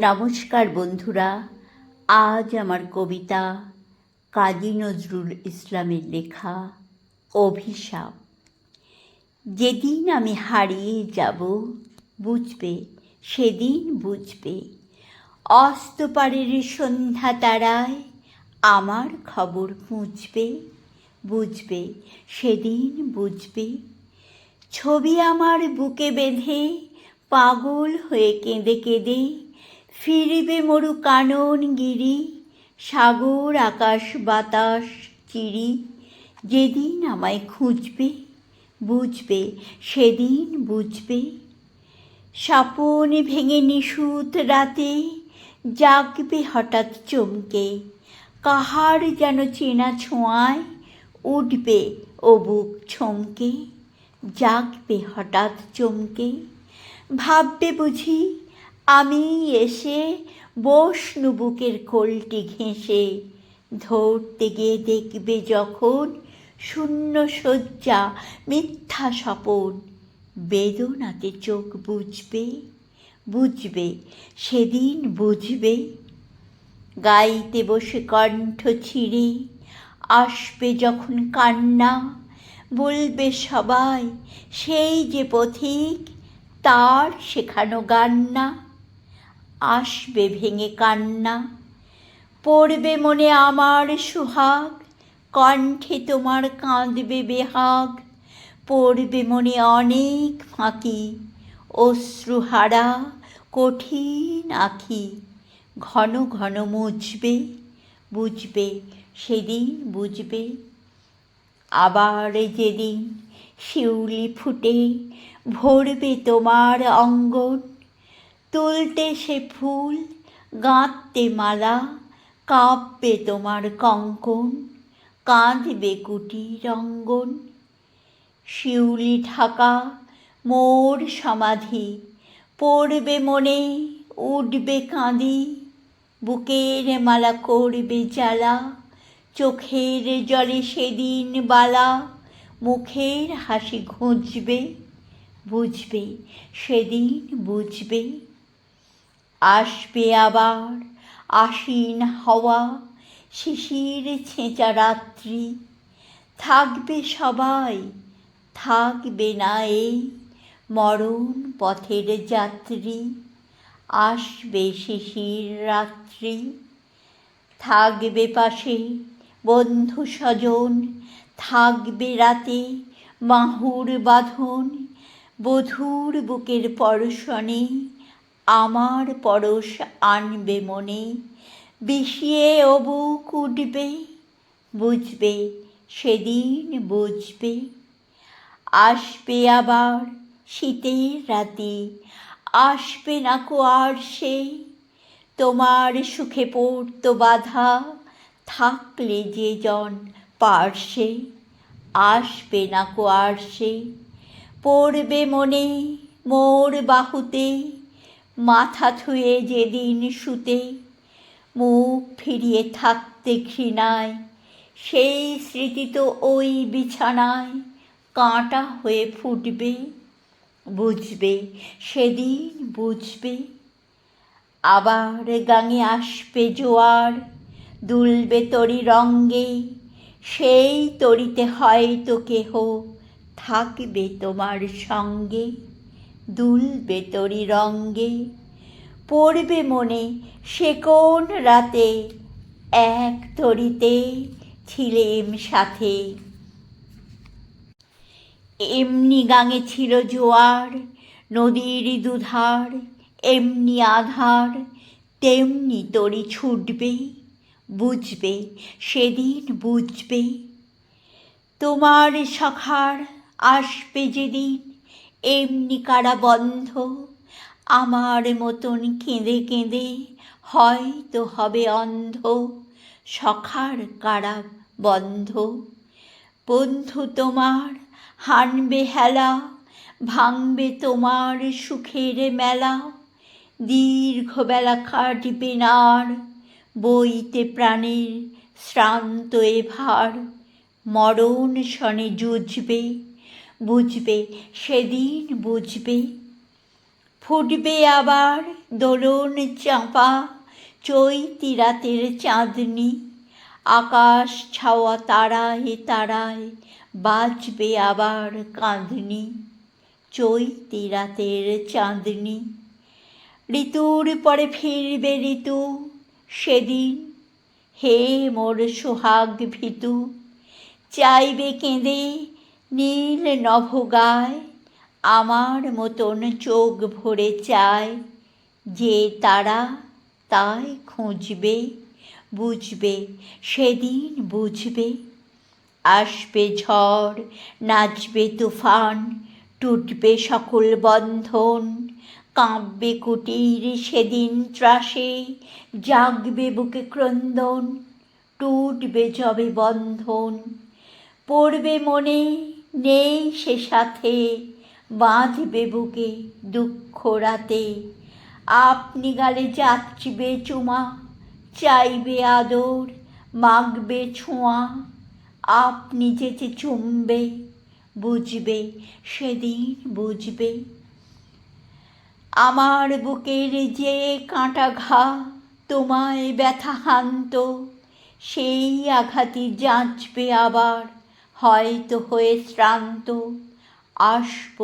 নমস্কার বন্ধুরা, আজ আমার কবিতা কাজী নজরুল ইসলামের লেখা অভিশাপ। যেদিন আমি হারিয়ে যাব, বুঝবে, সেদিন বুঝবে। অস্তপারের সন্ধ্যা তারায় আমার খবর মুছবে বুঝবে, সেদিন বুঝবে। ছবি আমার বুকে বেঁধে পাগল হয়ে কেঁদে কেঁদে ফিরবে মরু কানন গিরি, সাগর, আকাশ, বাতাস, চিরি। যেদিন আমায় খুঁজবে, বুঝবে, সেদিন বুঝবে। স্বপন ভেঙে নিশুত রাতে জাগবে হঠাৎ চমকে। কাহার যেন চেনা ছোঁয়ায় উঠবে ও বুক ছমকে। জাগবে হঠাৎ চমকে। ভাববে বুঝি আমি এসে বসনু বুকের কোলটি ঘেঁষে ধরতে গিয়ে দেখবে যখন শূন্য শয্যা মিথ্যা স্বপন বেদনাতে চোখ বুঝবে বুঝবে, সেদিন বুঝবে। গাইতে বসে কণ্ঠ ছিঁড়ে, আসবে যখন কান্না, বলবে সবাই সেই যে পথিক, তার শেখানো গান না আসবে ভেঙে কান্না। পড়বে মনে আমার সুহাগ, কণ্ঠে তোমার কাঁদবে বেহাগ। পড়বে মনে অনেক ফাঁকি অশ্রুহারা কঠিন আখি। ঘন ঘন মুছবে, বুঝবে, সেদিন বুঝবে। আবার যেদিন শিউলি ফুটে, ভরবে তোমার অঙ্গন। তুলতে সে ফুল গাঁথতে মালা, কাঁপবে তোমার কঙ্কন, কাঁদবে কুটির অঙ্গন শিউলি ঢাকা, মোর সমাধি, পড়বে মনে, উঠবে কাঁদি। বুকের মালা করবে জ্বালা, চোখের জলে সেদিন বালা, মুখের হাসি ঘুঁজবে, বুঝবে, সেদিন বুঝবে। আসবে আবার আশিন হাওয়া, শিশির ছেঁচা রাত্রি। থাকবে সবাই, থাকবে না এই মরণ পথের যাত্রী। আসবে শিশির রাত্রি, থাকবে পাশে বন্ধু স্বজন, থাকবে রাতে মাহুর বাঁধন, বধুর বুকের পরশনে। আমার পরশ আনবে মনে, বিষিয়ে ও বুক উঠবে বুঝবে, সেদিন বুঝবে। আসবে আবার শীতের রাতে, আসবে না কো আর সে। তোমার সুখে পড়তো বাধা থাকলে যে জন পার্শ্বে আসবে না কো আর সে। পড়বে মনে মোর বাহুতে মাথা থুয়ে যেদিন শুতে মুখ ফিরিয়ে থাকতে ঘৃণায়, সেই স্মৃতি তো ওই বিছানায় কাঁটা হয়ে ফুটবে, বুঝবে, সেদিন বুঝবে। আবার গাঙে আসবে জোয়ার, দুলবে তরি রঙ্গে সেই তরিতে হয়তো কেহ থাকবে তোমার সঙ্গে। দুলবে তরি রঙ্গে পড়বে মনে সে কোন রাতে? এক তরিতে ছিলেম সাথে। এমনি গাঙে ছিল জোয়ার, নদীর দুধার, এমনি আধার, তেমনি তরি ছুটবে, বুঝবে, সেদিন বুঝবে। তোমার সখার আসবে যেদিন এমনি কারা বন্ধ? আমার মতন কেঁদে কেঁদে হয়তো হবে অন্ধ। সখার কারা বন্ধ? বন্ধু তোমার হানবে হেলা, ভাঙবে তোমার সুখের মেলা। দীর্ঘ বেলা কাটবে নার, বইতে প্রাণের শ্রান্ত এ ভার মরণ শনে জুঝবে বুঝবে, সেদিন বুঝবে। ফুটবে আবার দোলন চাঁপা, চৈতি রাতের চাঁদনি। আকাশ ছাওয়া তারায় তারায় বাজবে আবার কাঁদনি, চৈতি রাতের চাঁদনি। ঋতুর পরে ফিরবে ঋতু, সেদিন হে মোর সোহাগ ভিতু। চাইবে কেঁদে নীল নভ গায় আমার মতন চোখ ভরে চায়। যে তারা তাই খুঁজবে, বুঝবে, সেদিন বুঝবে। আসবে ঝড়, নাচবে তুফান, টুটবে সকল বন্ধন। কাঁপবে কুটির সেদিন ত্রাসে, জাগবে বুকে ক্রন্দন। টুটবে যবে বন্ধন। পড়বে মনে নেই সে সাথে, বাঁধবে বুকে দুঃখ রাতে। আপনি গালে যাচবে চুমা, চাইবে আদর, মাগবে ছোঁয়া। আপনি যেচে চুমবে, বুঝবে, সেদিন বুঝবে। আমার বুকের যে কাঁটা ঘা, তোমায় ব্যথা হান্ত সেই আঘাতই যাঁচবে আবার। হয়তো হয়ে শ্রান্ত, আসব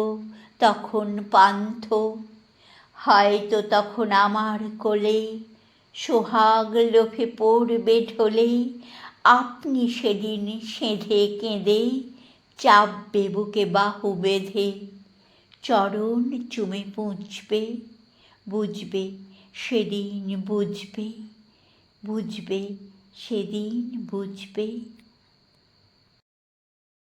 তখন পান্থ। হয়তো তখন আমার কোলে সোহাগ লোভে পড়বে ঢোলে, আপনি সেদিন সেঁধে কেঁদে চাপবে বুকে বাহু বেঁধে। চরণ চুমে পুঁছবে বুঝবে সেদিন বুঝবে বুঝবে সেদিন বুঝবে।